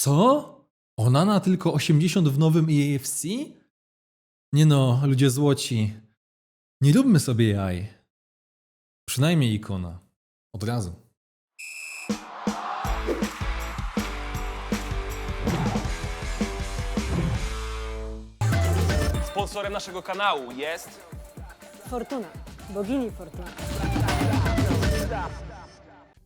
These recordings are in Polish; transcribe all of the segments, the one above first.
Co? Onana tylko 80 w nowym EAFC? Nie no, ludzie złoci. Nie róbmy sobie jaj. Przynajmniej ikona. Od razu. Sponsorem naszego kanału jest Fortuna, bogini Fortuna.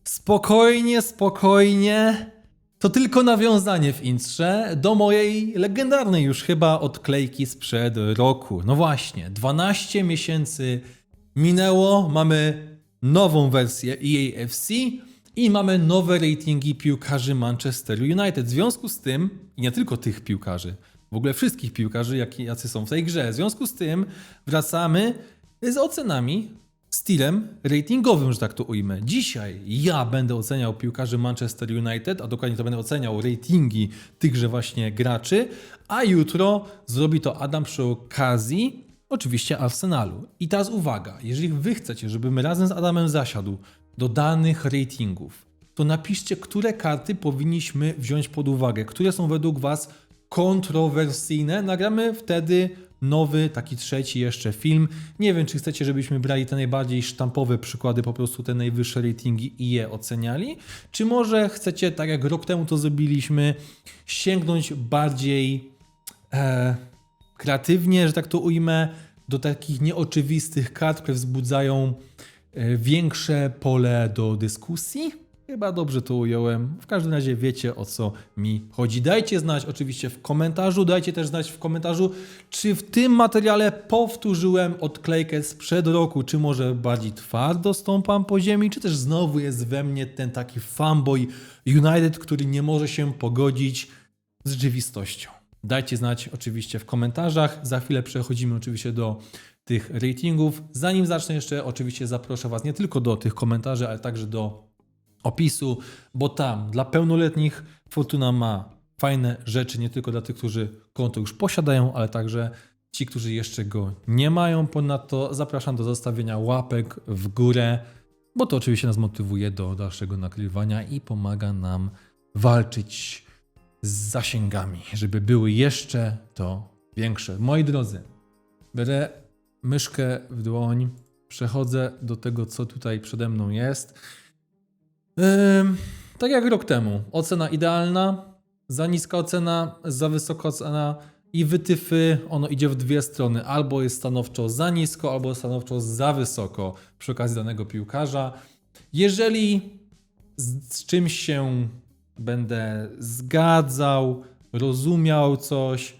Spokojnie, spokojnie. To tylko nawiązanie w intrze do mojej legendarnej już chyba odklejki sprzed roku. No właśnie, 12 miesięcy minęło, mamy nową wersję EAFC i mamy nowe ratingi piłkarzy Manchester United. W związku z tym, i nie tylko tych piłkarzy, w ogóle wszystkich piłkarzy, jacy są w tej grze. W związku z tym wracamy z ocenami stylem ratingowym, że tak to ujmę. Dzisiaj ja będę oceniał piłkarzy Manchester United, a dokładnie to będę oceniał ratingi tychże właśnie graczy, a jutro zrobi to Adam przy okazji oczywiście Arsenalu. I teraz uwaga, jeżeli wy chcecie, żebym razem z Adamem zasiadł do danych ratingów, to napiszcie, które karty powinniśmy wziąć pod uwagę, które są według was kontrowersyjne. Nagramy wtedy nowy, taki trzeci jeszcze film. Nie wiem, czy chcecie, żebyśmy brali te najbardziej sztampowe przykłady, po prostu te najwyższe ratingi i je oceniali, czy może chcecie, tak jak rok temu to zrobiliśmy, sięgnąć bardziej e, kreatywnie, że tak to ujmę, do takich nieoczywistych kart, które wzbudzają e, większe pole do dyskusji. Chyba dobrze to ująłem. W każdym razie wiecie o co mi chodzi. Dajcie znać oczywiście w komentarzu, dajcie też znać w komentarzu, czy w tym materiale powtórzyłem odklejkę sprzed roku, czy może bardziej twardo stąpam po ziemi, czy też znowu jest we mnie ten taki fanboy United, który nie może się pogodzić z rzeczywistością. Dajcie znać oczywiście w komentarzach. Za chwilę przechodzimy oczywiście do tych ratingów. Zanim zacznę jeszcze, oczywiście zaproszę Was nie tylko do tych komentarzy, ale także do opisu, bo tam dla pełnoletnich Fortuna ma fajne rzeczy, nie tylko dla tych, którzy konto już posiadają, ale także ci, którzy jeszcze go nie mają. Ponadto zapraszam do zostawienia łapek w górę, bo to oczywiście nas motywuje do dalszego nagrywania i pomaga nam walczyć z zasięgami, żeby były jeszcze to większe. Moi drodzy, biorę myszkę w dłoń, przechodzę do tego, co tutaj przede mną jest. Tak jak rok temu. Ocena idealna, za niska ocena, za wysoka ocena i wytyfy. Ono idzie w dwie strony. Albo jest stanowczo za nisko, albo stanowczo za wysoko przy okazji danego piłkarza. Jeżeli z, z czymś się będę zgadzał, rozumiał coś,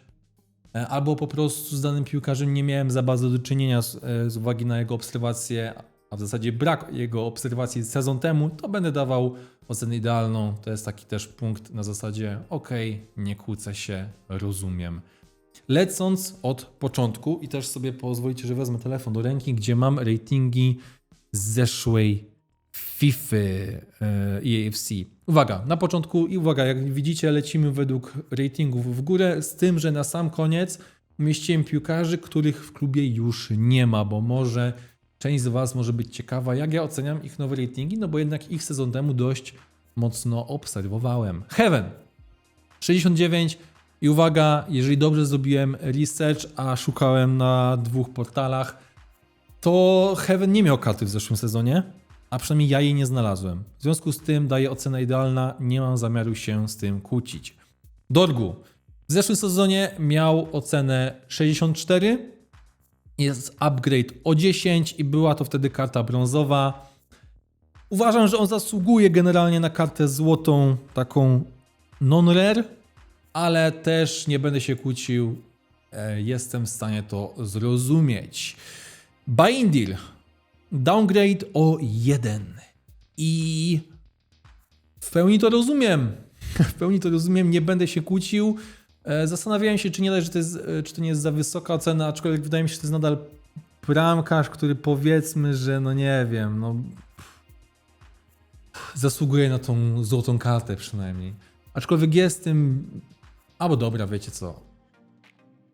e, albo po prostu z danym piłkarzem nie miałem za bardzo do czynienia z, e, z uwagi na jego obserwacje, w zasadzie brak jego obserwacji sezon temu, to będę dawał ocenę idealną. To jest taki też punkt na zasadzie ok, nie kłócę się, rozumiem. Lecąc od początku i też sobie pozwolicie, że wezmę telefon do ręki, gdzie mam ratingi z zeszłej FIFA e, EAFC. Uwaga, na początku i uwaga, jak widzicie, lecimy według ratingów w górę, z tym, że na sam koniec umieściłem piłkarzy, których w klubie już nie ma, bo może część z Was może być ciekawa, jak ja oceniam ich nowe ratingi, no bo jednak ich sezon temu dość mocno obserwowałem. Heaven 69 i uwaga, jeżeli dobrze zrobiłem research, a szukałem na dwóch portalach, to Heaven nie miał karty w zeszłym sezonie, a przynajmniej ja jej nie znalazłem. W związku z tym daję ocenę idealna, nie mam zamiaru się z tym kłócić. Dorgu w zeszłym sezonie miał ocenę 64, jest upgrade o 10 i była to wtedy karta brązowa. Uważam, że on zasługuje generalnie na kartę złotą, taką non-rare, ale też nie będę się kłócił. E, Jestem w stanie to zrozumieć. Buy-in deal. Downgrade o 1. I w pełni to rozumiem. W pełni to rozumiem, nie będę się kłócił. E, Zastanawiałem się, czy nie, że to jest, e, czy to nie jest za wysoka cena, aczkolwiek wydaje mi się, że to jest nadal bramkarz, który powiedzmy, że no nie wiem, no zasługuje na tą złotą kartę przynajmniej. Aczkolwiek jest tym, albo dobra, wiecie co,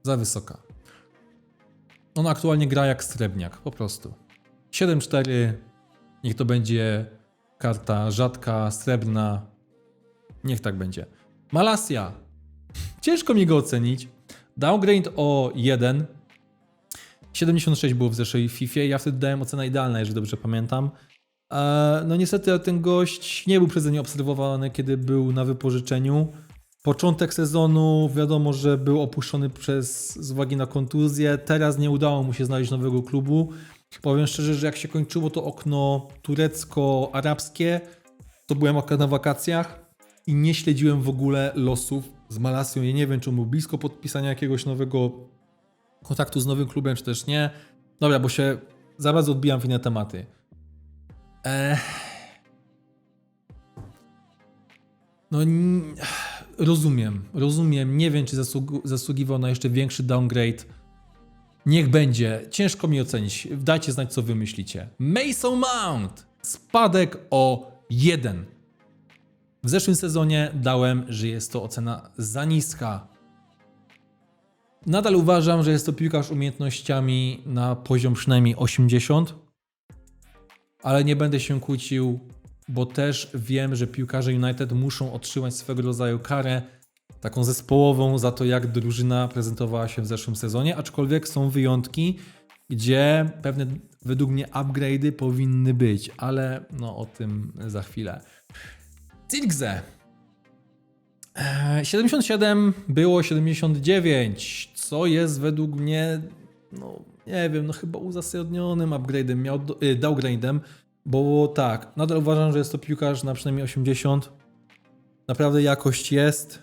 za wysoka. On aktualnie gra jak srebrniak, po prostu. 7-4, niech to będzie karta rzadka, srebrna, niech tak będzie. Malasia. Ciężko mi go ocenić. Downgrade o 1. 76 było w zeszłej FIFA. Ja wtedy dałem ocenę idealna, jeżeli dobrze pamiętam. E, No niestety ten gość nie był przeze mnie obserwowany, kiedy był na wypożyczeniu. Początek sezonu wiadomo, że był opuszczony przez, z uwagi na kontuzję. Teraz nie udało mu się znaleźć nowego klubu. Powiem szczerze, że jak się kończyło to okno turecko-arabskie, to byłem na wakacjach i nie śledziłem w ogóle losów z Malasją. Ja nie wiem, czy był blisko podpisania jakiegoś nowego kontaktu z nowym klubem, czy też nie. Dobra, bo się za bardzo odbijam w inne tematy. No, rozumiem, rozumiem. Nie wiem, czy zasług- zasługiwał na jeszcze większy downgrade. Niech będzie. Ciężko mi ocenić. Dajcie znać, co wy myślicie. Mason Mount! Spadek o 1. W zeszłym sezonie dałem, że jest to ocena za niska. Nadal uważam, że jest to piłkarz umiejętnościami na poziom przynajmniej 80, ale nie będę się kłócił, bo też wiem, że piłkarze United muszą otrzymać swego rodzaju karę, taką zespołową za to, jak drużyna prezentowała się w zeszłym sezonie, aczkolwiek są wyjątki, gdzie pewne według mnie upgrade'y powinny być, ale no o tym za chwilę. Eee, 77 było 79, co jest według mnie, no nie wiem, no chyba uzasadnionym upgrade'em, miał y, downgrade'em, bo tak, nadal uważam, że jest to piłkarz na przynajmniej 80. Naprawdę jakość jest.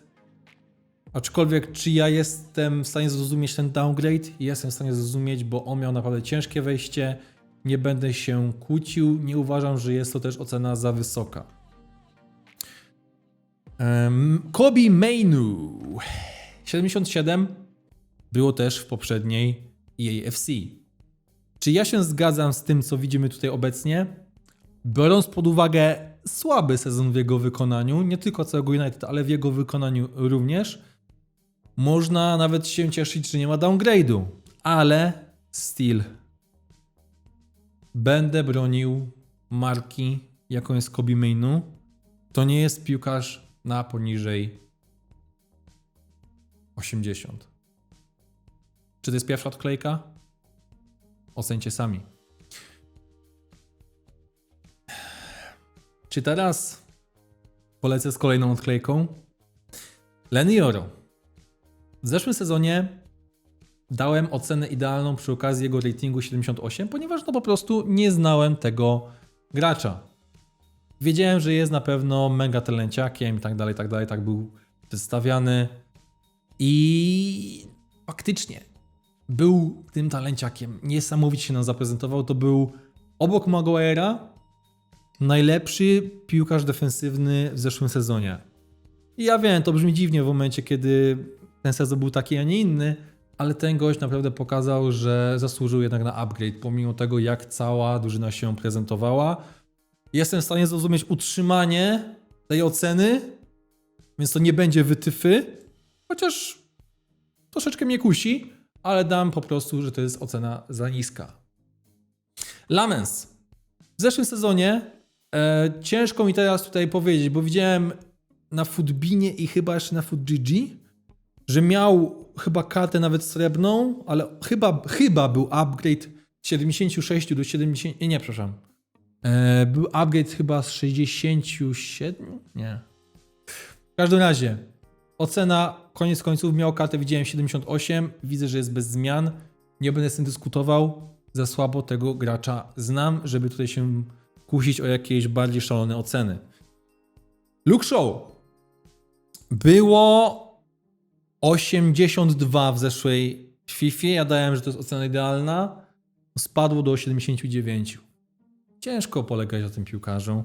Aczkolwiek, czy ja jestem w stanie zrozumieć ten downgrade? Jestem w stanie zrozumieć, bo on miał naprawdę ciężkie wejście. Nie będę się kłócił. Nie uważam, że jest to też ocena za wysoka. Kobe Mainu 77 było też w poprzedniej EAFC. Czy ja się zgadzam z tym, co widzimy tutaj obecnie? Biorąc pod uwagę słaby sezon w jego wykonaniu, nie tylko całego United, ale w jego wykonaniu również, można nawet się cieszyć, że nie ma downgrade'u, ale still będę bronił marki, jaką jest Kobe Mainu. To nie jest piłkarz na poniżej 80. Czy to jest pierwsza odklejka? Ocencie sami. Czy teraz polecę z kolejną odklejką? Lenny Joro. W zeszłym sezonie dałem ocenę idealną przy okazji jego ratingu 78, ponieważ no po prostu nie znałem tego gracza. Wiedziałem, że jest na pewno mega talenciakiem i tak dalej, tak dalej, tak był przedstawiany. I faktycznie był tym talenciakiem. Niesamowicie się nam zaprezentował. To był obok Maguire'a najlepszy piłkarz defensywny w zeszłym sezonie. I ja wiem, to brzmi dziwnie w momencie, kiedy ten sezon był taki, a nie inny, ale ten gość naprawdę pokazał, że zasłużył jednak na upgrade, pomimo tego, jak cała drużyna się prezentowała. Jestem w stanie zrozumieć utrzymanie tej oceny, więc to nie będzie wytyfy, chociaż troszeczkę mnie kusi, ale dam po prostu, że to jest ocena za niska. Lamens. W zeszłym sezonie e, ciężko mi teraz tutaj powiedzieć, bo widziałem na Footbinie i chyba jeszcze na FootGG, że miał chyba kartę nawet srebrną, ale chyba, chyba był upgrade z 76 do 70. Nie, nie przepraszam. E, był upgrade chyba z 67? Nie. W każdym razie, ocena koniec końców miał kartę, widziałem 78, widzę, że jest bez zmian. Nie będę z tym dyskutował. Za słabo tego gracza znam, żeby tutaj się kusić o jakieś bardziej szalone oceny. Luke Show. Było 82 w zeszłej FIFA. Ja dałem, że to jest ocena idealna. Spadło do 79. Ciężko polegać na tym piłkarzu.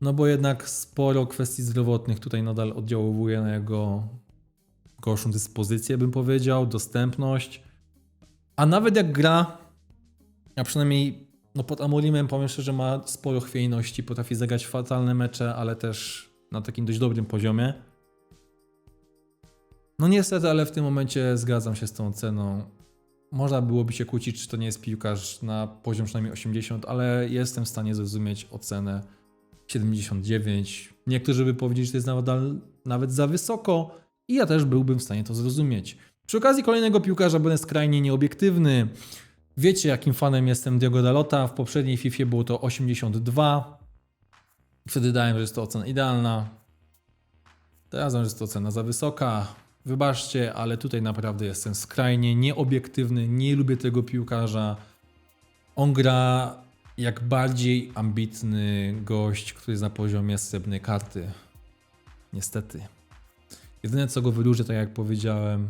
No bo jednak sporo kwestii zdrowotnych tutaj nadal oddziałuje na jego gorszą dyspozycję, bym powiedział, dostępność. A nawet jak gra, a przynajmniej no pod Amorimem powiem szczerze, ma sporo chwiejności, potrafi zagrać fatalne mecze, ale też na takim dość dobrym poziomie. No niestety, ale w tym momencie zgadzam się z tą ceną. Można byłoby się kłócić, czy to nie jest piłkarz na poziom przynajmniej 80, ale jestem w stanie zrozumieć ocenę 79. Niektórzy by powiedzieli, że to jest nadal nawet za wysoko i ja też byłbym w stanie to zrozumieć. Przy okazji kolejnego piłkarza będę skrajnie nieobiektywny. Wiecie, jakim fanem jestem Diego Dalota. W poprzedniej FIFA było to 82. Wtedy dałem, że jest to ocena idealna. Teraz wiem, że jest to ocena za wysoka. Wybaczcie, ale tutaj naprawdę jestem skrajnie nieobiektywny. Nie lubię tego piłkarza. On gra jak bardziej ambitny gość, który jest na poziomie srebrnej karty. Niestety. Jedyne co go wyróżnia, tak jak powiedziałem,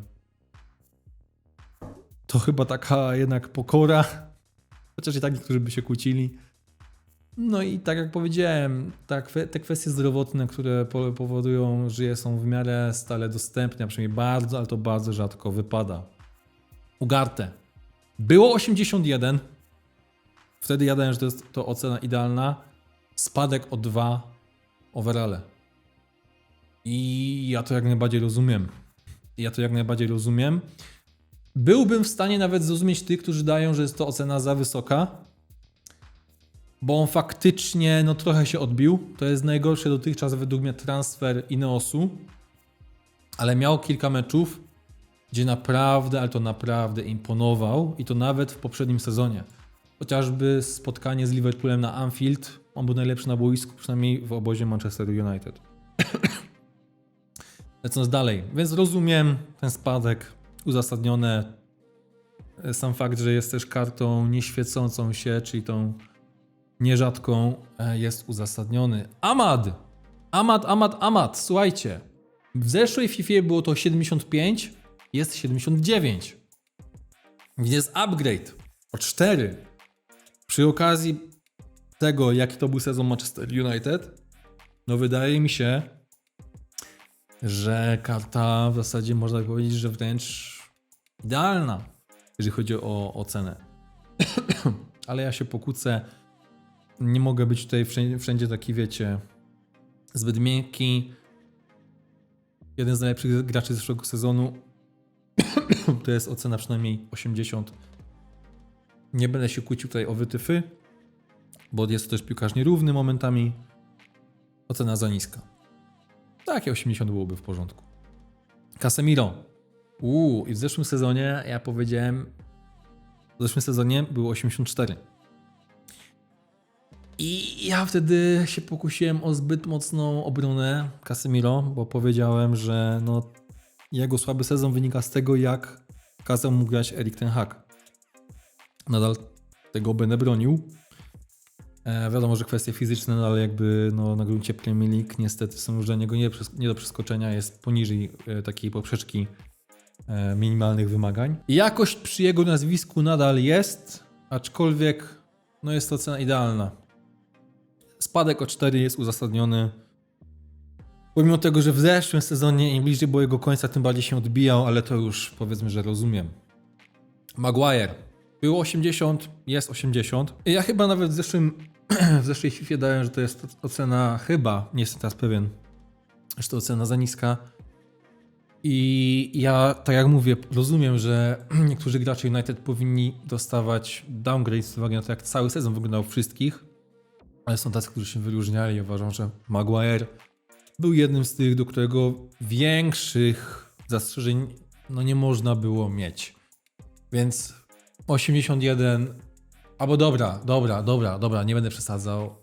to chyba taka jednak pokora. Chociaż i tak niektórzy by się kłócili. No i tak jak powiedziałem, te kwestie zdrowotne, które po- powodują, że są w miarę stale dostępne, a przynajmniej bardzo, ale to bardzo rzadko wypada. Ugarte. Było 81. Wtedy ja dałem, że to jest to ocena idealna. Spadek o 2 overale. I ja to jak najbardziej rozumiem. Ja to jak najbardziej rozumiem. Byłbym w stanie nawet zrozumieć tych, którzy dają, że jest to ocena za wysoka, bo on faktycznie no, trochę się odbił. To jest najgorszy dotychczas według mnie transfer Ineosu, ale miał kilka meczów, gdzie naprawdę, ale to naprawdę imponował i to nawet w poprzednim sezonie. Chociażby spotkanie z Liverpoolem na Anfield, on był najlepszy na boisku, przynajmniej w obozie Manchester United. Lecąc dalej, więc rozumiem ten spadek, uzasadnione. Sam fakt, że jest też kartą nieświecącą się, czyli tą nierzadką, e, jest uzasadniony. Amad! Amad, Amad, Amad, słuchajcie. W zeszłej FIFA było to 75, jest 79. Więc jest upgrade o 4. Przy okazji tego, jaki to był sezon Manchester United, no wydaje mi się, że karta w zasadzie można powiedzieć, że wręcz idealna, jeżeli chodzi o ocenę. Ale ja się pokłócę. Nie mogę być tutaj wszędzie, wszędzie taki, wiecie, zbyt miękki. Jeden z najlepszych graczy zeszłego sezonu to jest ocena przynajmniej 80. Nie będę się kłócił tutaj o wytyfy, bo jest to też piłkarz nierówny momentami. Ocena za niska. Takie 80 byłoby w porządku. Casemiro. Uuu, i w zeszłym sezonie ja powiedziałem. W zeszłym sezonie było 84. I ja wtedy się pokusiłem o zbyt mocną obronę Casemiro, bo powiedziałem, że no, jego słaby sezon wynika z tego, jak kazał mu grać Erik Ten Hag. Nadal tego będę bronił. E, wiadomo, że kwestie fizyczne, no ale jakby no, na gruncie Premier League niestety są już dla niego nie, nie do przeskoczenia, jest poniżej e, takiej poprzeczki e, minimalnych wymagań. Jakość przy jego nazwisku nadal jest, aczkolwiek no jest to cena idealna. Spadek o 4 jest uzasadniony. Pomimo tego, że w zeszłym sezonie im bliżej było jego końca, tym bardziej się odbijał, ale to już powiedzmy, że rozumiem. Maguire. Było 80, jest 80. Ja chyba nawet w zeszłym, w zeszłej FIFA dałem, że to jest ocena chyba, nie jestem teraz pewien, że to ocena za niska. I ja, tak jak mówię, rozumiem, że niektórzy gracze United powinni dostawać downgrade z uwagi na to, jak cały sezon wyglądał wszystkich, ale są tacy, którzy się wyróżniali i uważam, że Maguire był jednym z tych, do którego większych zastrzeżeń no nie można było mieć. Więc 81. Albo dobra, dobra, dobra, dobra, nie będę przesadzał.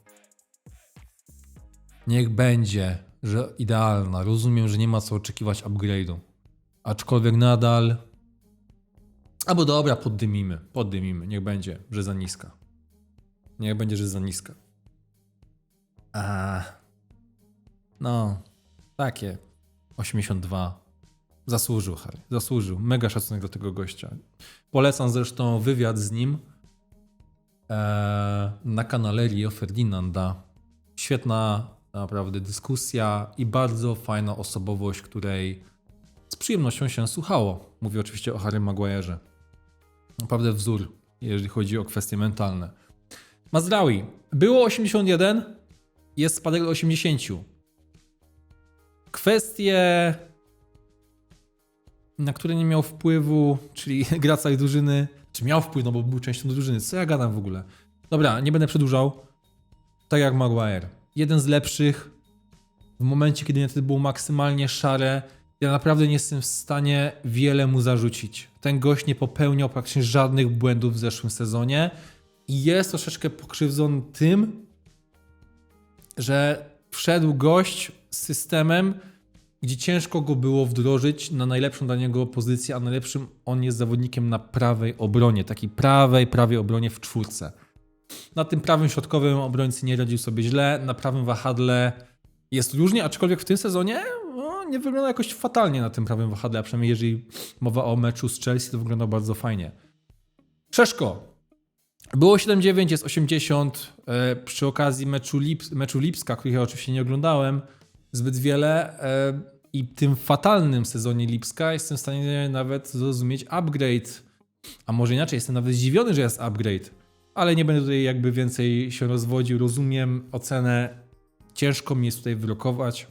Niech będzie, że idealna. Rozumiem, że nie ma co oczekiwać upgrade'u. Aczkolwiek nadal. Albo dobra, poddymimy, poddymimy. Niech będzie, że za niska. Niech będzie, że za niska. A. No, takie. 82. Zasłużył, Harry. Zasłużył. Mega szacunek do tego gościa. Polecam zresztą wywiad z nim e, na kanale Rio Ferdinanda. Świetna naprawdę dyskusja i bardzo fajna osobowość, której z przyjemnością się słuchało. Mówię oczywiście o Harry Maguire'ze. Naprawdę wzór, jeżeli chodzi o kwestie mentalne. Mazraoui. Było 81, jest spadek do 80. Kwestie na które nie miał wpływu, czyli gra całej drużyny, czy miał wpływ, no bo był częścią drużyny. Co ja gadam w ogóle? Dobra, nie będę przedłużał. Tak jak Maguire. Jeden z lepszych w momencie, kiedy United było maksymalnie szare, ja naprawdę nie jestem w stanie wiele mu zarzucić. Ten gość nie popełniał praktycznie żadnych błędów w zeszłym sezonie i jest troszeczkę pokrzywdzony tym, że wszedł gość z systemem, gdzie ciężko go było wdrożyć na najlepszą dla niego pozycję, a najlepszym on jest zawodnikiem na prawej obronie, takiej prawej, prawej obronie w czwórce. Na tym prawym środkowym obrońcy nie radził sobie źle, na prawym wahadle jest różnie, aczkolwiek w tym sezonie no, nie wygląda jakoś fatalnie na tym prawym wahadle, a przynajmniej jeżeli mowa o meczu z Chelsea, to wygląda bardzo fajnie. Przeszko. Było 7-9, jest 80. E, przy okazji meczu, Lips, meczu Lipska, których ja oczywiście nie oglądałem zbyt wiele e, i tym fatalnym sezonie Lipska jestem w stanie nawet zrozumieć upgrade. A może inaczej, jestem nawet zdziwiony, że jest upgrade. Ale nie będę tutaj jakby więcej się rozwodził. Rozumiem ocenę. Ciężko mi jest tutaj wyrokować.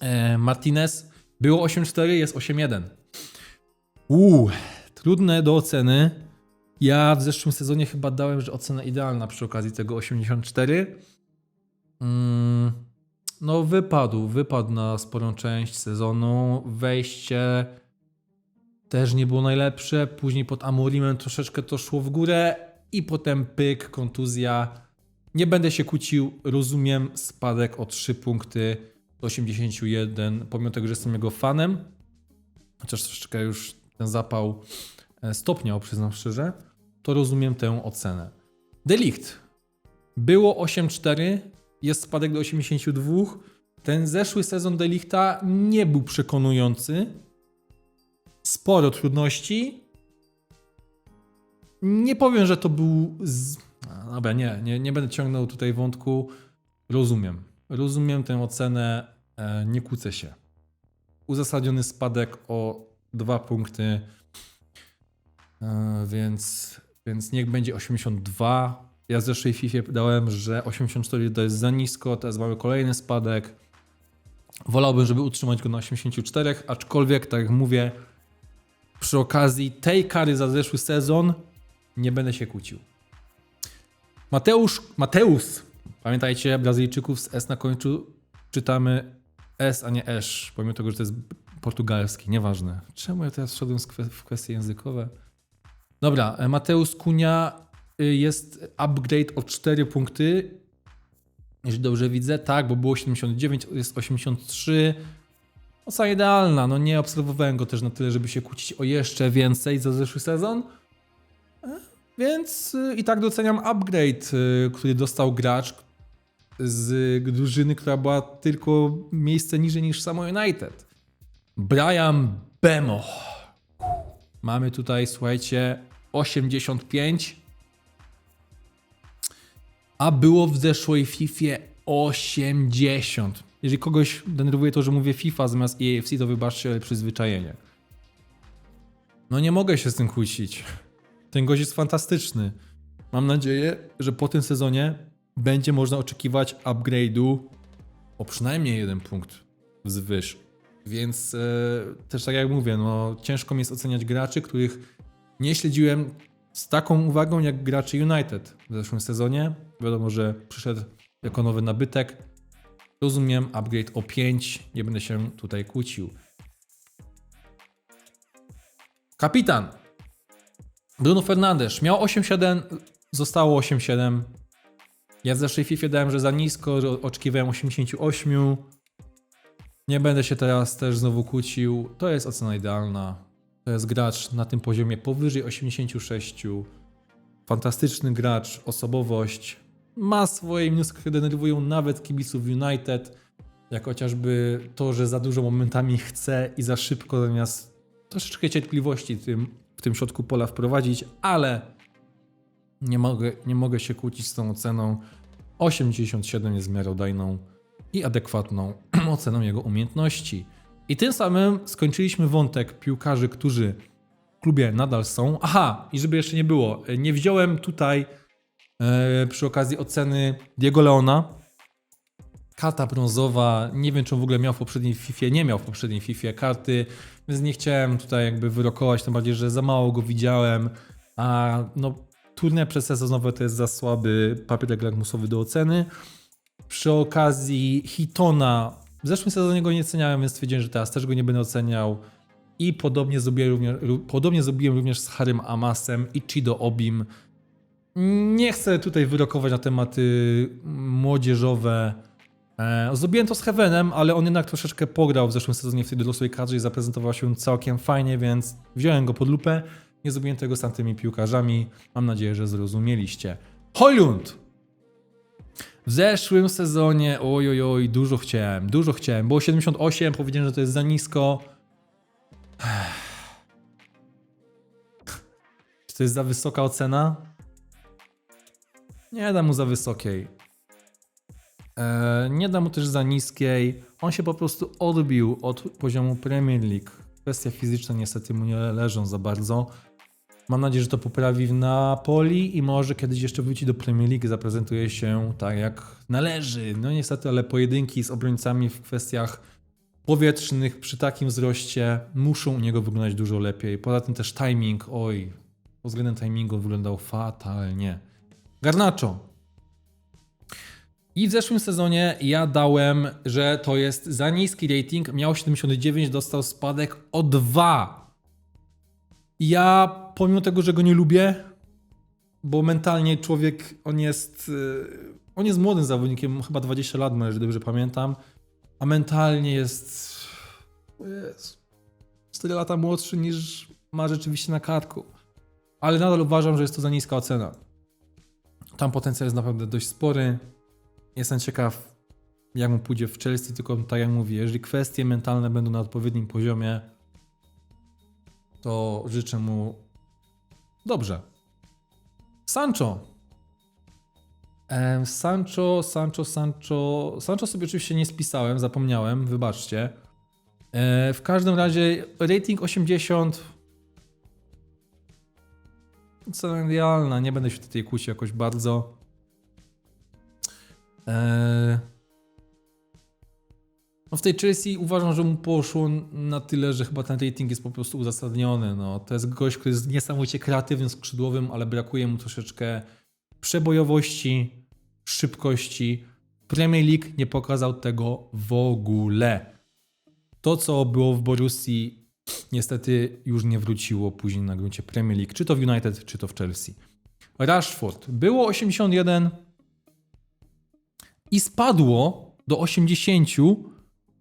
E, Martinez było 8-4, jest 8-1. Uuu, trudne do oceny. Ja w zeszłym sezonie chyba dałem, że ocena idealna przy okazji tego 84. Mm, no wypadł, wypadł na sporą część sezonu. Wejście też nie było najlepsze. Później pod Amorimem troszeczkę to szło w górę i potem pyk, kontuzja. Nie będę się kłócił, rozumiem spadek o 3 punkty do 81, pomimo tego, że jestem jego fanem. Chociaż troszeczkę już ten zapał stopniał, przyznam szczerze, to rozumiem tę ocenę. Delikt. Było 8-4, jest spadek do 82. Ten zeszły sezon Delichta nie był przekonujący. Sporo trudności. Nie powiem, że to był. Z... Dobra, nie, nie, nie będę ciągnął tutaj wątku. Rozumiem. Rozumiem tę ocenę. E, nie kłócę się. Uzasadniony spadek o dwa punkty. E, więc, więc niech będzie 82. Ja w zeszłej FIFA dałem, że 84 to jest za nisko, teraz mamy kolejny spadek. Wolałbym, żeby utrzymać go na 84, aczkolwiek, tak jak mówię, przy okazji tej kary za zeszły sezon nie będę się kłócił. Mateusz, Mateus, pamiętajcie, Brazylijczyków z S na końcu czytamy S, a nie Esz, pomimo tego, że to jest portugalski, nieważne. Czemu ja teraz wszedłem w kwestie językowe? Dobra, e, Mateusz Kunia y, jest upgrade o 4 punkty. Jeśli dobrze widzę, tak, bo było 79, jest 83. Ocena idealna, no nie obserwowałem go też na tyle, żeby się kłócić o jeszcze więcej za zeszły sezon. E, Więc y, i tak doceniam upgrade, y, który dostał gracz z drużyny, która była tylko miejsce niżej niż samo United. Brian Bemo. Mamy tutaj, słuchajcie, 85. A było w zeszłej FIFA 80. Jeżeli kogoś denerwuje to, że mówię FIFA zamiast EAFC, to wybaczcie, przyzwyczajenie. No nie mogę się z tym kłócić. Ten gość jest fantastyczny. Mam nadzieję, że po tym sezonie będzie można oczekiwać upgrade'u o przynajmniej jeden punkt wzwyż. Więc e, też tak jak mówię, no ciężko mi jest oceniać graczy, których nie śledziłem z taką uwagą jak gracze United w zeszłym sezonie. Wiadomo, że przyszedł jako nowy nabytek. Rozumiem, upgrade o 5, nie będę się tutaj kłócił. Kapitan Bruno Fernandes miał 8-7, zostało 8-7. Ja w zeszłej FIFA dałem, że za nisko, że oczekiwałem 88. Nie będę się teraz też znowu kłócił. To jest ocena idealna. To jest gracz na tym poziomie powyżej 86. Fantastyczny gracz, osobowość. Ma swoje minusy, które denerwują nawet kibiców United. Jak chociażby to, że za dużo momentami chce i za szybko, zamiast troszeczkę cierpliwości tym, w tym środku pola wprowadzić, ale nie mogę, nie mogę się kłócić z tą oceną. 87 jest miarodajną i adekwatną oceną jego umiejętności. I tym samym skończyliśmy wątek piłkarzy, którzy w klubie nadal są. Aha, i żeby jeszcze nie było, nie wziąłem tutaj e, przy okazji oceny Diego Leona. Karta brązowa, nie wiem czy on w ogóle miał w poprzedniej FIFA, nie miał w poprzedniej FIFA karty, więc nie chciałem tutaj jakby wyrokować, tym bardziej, że za mało go widziałem, a no turnie przedsezonowe to jest za słaby papier lakmusowy do oceny. Przy okazji Hitona, w zeszłym sezonie go nie oceniałem, więc stwierdziłem, że teraz też go nie będę oceniał. I podobnie zrobiłem również, podobnie zrobiłem również z Harym Amasem i Chido Obim. Nie chcę tutaj wyrokować na tematy młodzieżowe. E, zrobiłem to z Heavenem, ale on jednak troszeczkę pograł w zeszłym sezonie w tej dorosłej kadrze i zaprezentował się całkiem fajnie, więc wziąłem go pod lupę. Nie zrobiłem tego z tamtymi piłkarzami. Mam nadzieję, że zrozumieliście. Hojlund! W zeszłym sezonie, oj, oj, oj, dużo chciałem, dużo chciałem. Było 78, powiedziałem, że to jest za nisko. Czy to jest za wysoka ocena? Nie dam mu za wysokiej. Eee, nie dam mu też za niskiej. On się po prostu odbił od poziomu Premier League. Kwestie fizyczne niestety mu nie leżą za bardzo. Mam nadzieję, że to poprawi w Napoli i może kiedyś jeszcze wróci do Premier League zaprezentuje się tak jak należy. No niestety, ale pojedynki z obrońcami w kwestiach powietrznych przy takim wzroście muszą u niego wyglądać dużo lepiej. Poza tym też timing, oj, pod względem timingu wyglądał fatalnie. Garnacho. I w zeszłym sezonie ja dałem, że to jest za niski rating. Miał 79, dostał spadek o 2. Ja, pomimo tego, że go nie lubię, bo mentalnie człowiek, on jest, yy, on jest młodym zawodnikiem, chyba 20 lat ma, jeżeli dobrze pamiętam, a mentalnie jest, Jezu, 4 lata młodszy niż ma rzeczywiście na karku. Ale nadal uważam, że jest to za niska ocena. Tam potencjał jest naprawdę dość spory. Jestem ciekaw, jak mu pójdzie w Chelsea, tylko tak jak mówię, jeżeli kwestie mentalne będą na odpowiednim poziomie, to życzę mu dobrze. Sancho. Sancho, Sancho, Sancho. Sancho sobie oczywiście nie spisałem, zapomniałem, wybaczcie. E, w każdym razie rating 80. Cena idealna, nie będę się tutaj kłócił jakoś bardzo. Eee... No w tej Chelsea uważam, że mu poszło na tyle, że chyba ten rating jest po prostu uzasadniony. No, to jest gość, który jest niesamowicie kreatywnym skrzydłowym, ale brakuje mu troszeczkę przebojowości, szybkości. Premier League nie pokazał tego w ogóle. To, co było w Borussii, niestety już nie wróciło później na gruncie Premier League, czy to w United, czy to w Chelsea. Rashford. Było 81 i spadło do 80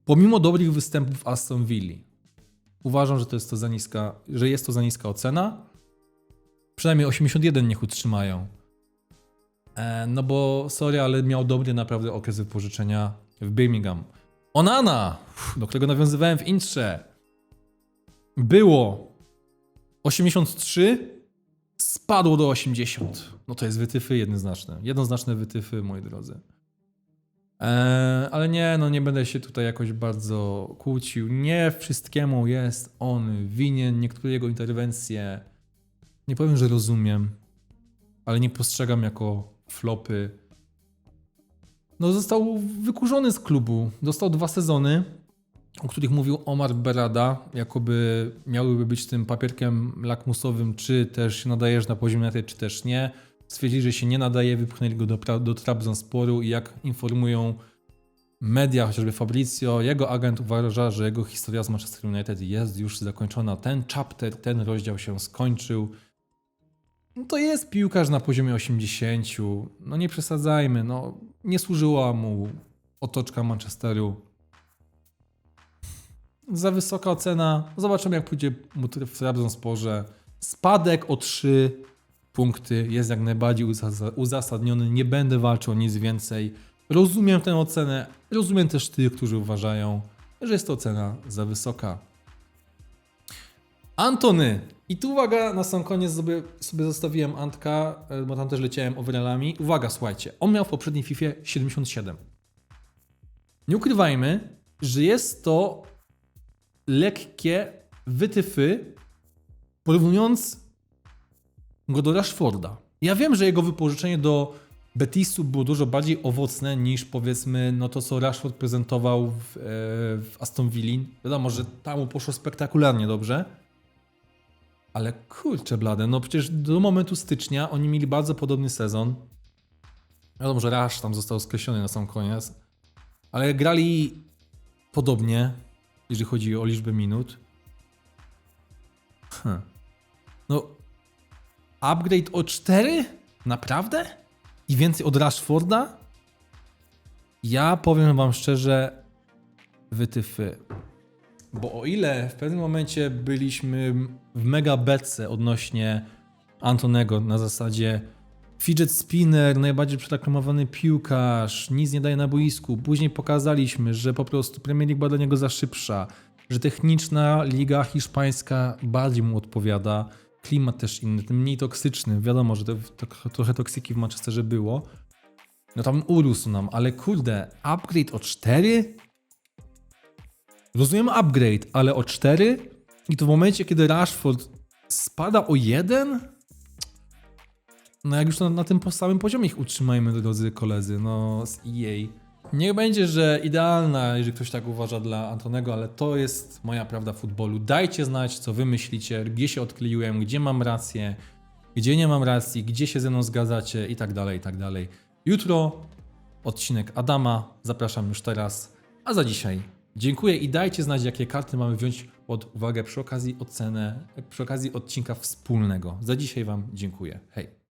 pomimo dobrych występów Aston Villa. Uważam, że to jest to za niska, że jest to za niska ocena. Przynajmniej 81 niech utrzymają. E, no bo sorry, ale miał dobry naprawdę okres wypożyczenia w Birmingham. Onana, do którego nawiązywałem w intrze. Było 83, spadło do 80. No to jest wytyfy jednoznaczne. Jednoznaczne wytyfy, moi drodzy. Eee, ale nie, no nie będę się tutaj jakoś bardzo kłócił. Nie wszystkiemu jest on winien. Niektóre jego interwencje nie powiem, że rozumiem, ale nie postrzegam jako flopy. No został wykurzony z klubu. Dostał dwa sezony, o których mówił Omar Berada, jakoby miałyby być tym papierkiem lakmusowym, czy też nadajesz na poziom tej, czy też nie. Stwierdzili, że się nie nadaje, wypchnęli go do, do Trabzonsporu i jak informują media, chociażby Fabrizio, jego agent uważa, że jego historia z Manchester United jest już zakończona. Ten chapter, ten rozdział się skończył. No to jest piłkarz na poziomie 80. No nie przesadzajmy, no nie służyła mu otoczka Manchesteru. Za wysoka ocena. Zobaczymy, jak pójdzie mu w Trabzonsporze. Spadek o 3 punkty jest jak najbardziej uzas- uzasadniony. Nie będę walczył nic więcej. Rozumiem tę ocenę. Rozumiem też tych, którzy uważają, że jest to ocena za wysoka. Antony. I tu uwaga, na sam koniec sobie, sobie zostawiłem Antka, e, bo tam też leciałem overallami. Uwaga, słuchajcie. On miał w poprzedniej FIFA 77. Nie ukrywajmy, że jest to lekkie wytyfy, porównując go do Rashforda. Ja wiem, że jego wypożyczenie do Betisu było dużo bardziej owocne niż powiedzmy no to, co Rashford prezentował w, e, w Aston Villa. Wiadomo, że tam mu poszło spektakularnie dobrze. Ale kurczę blade, no przecież do momentu stycznia oni mieli bardzo podobny sezon. Wiadomo, że Rush tam został skreślony na sam koniec, ale grali podobnie, jeżeli chodzi o liczbę minut. Hm. No, upgrade o 4? Naprawdę? I więcej od Rashforda? Ja powiem wam szczerze, wytyfy. Bo o ile w pewnym momencie byliśmy w mega betce odnośnie Antonego na zasadzie fidget spinner, najbardziej przereklamowany piłkarz, nic nie daje na boisku. Później pokazaliśmy, że po prostu Premier League była dla niego za szybsza, że techniczna liga hiszpańska bardziej mu odpowiada, klimat też inny, mniej toksyczny. Wiadomo, że to, to, trochę toksyki w Manchesterze było. No tam urósł nam, ale kurde, upgrade o 4? Rozumiem upgrade, ale o 4? I to w momencie, kiedy Rashford spada o 1? No jak już na, na tym samym poziomie ich utrzymajmy, drodzy koledzy, no z EA. Niech będzie, że idealna, jeżeli ktoś tak uważa dla Antonego, ale to jest moja prawda futbolu. Dajcie znać, co wy myślicie, gdzie się odkleiłem, gdzie mam rację, gdzie nie mam racji, gdzie się ze mną zgadzacie i tak dalej, i tak dalej. Jutro odcinek Adama, zapraszam już teraz, a za dzisiaj dziękuję i dajcie znać, jakie karty mamy wziąć pod uwagę przy okazji ocenę, przy okazji odcinka wspólnego. Za dzisiaj wam dziękuję. Hej.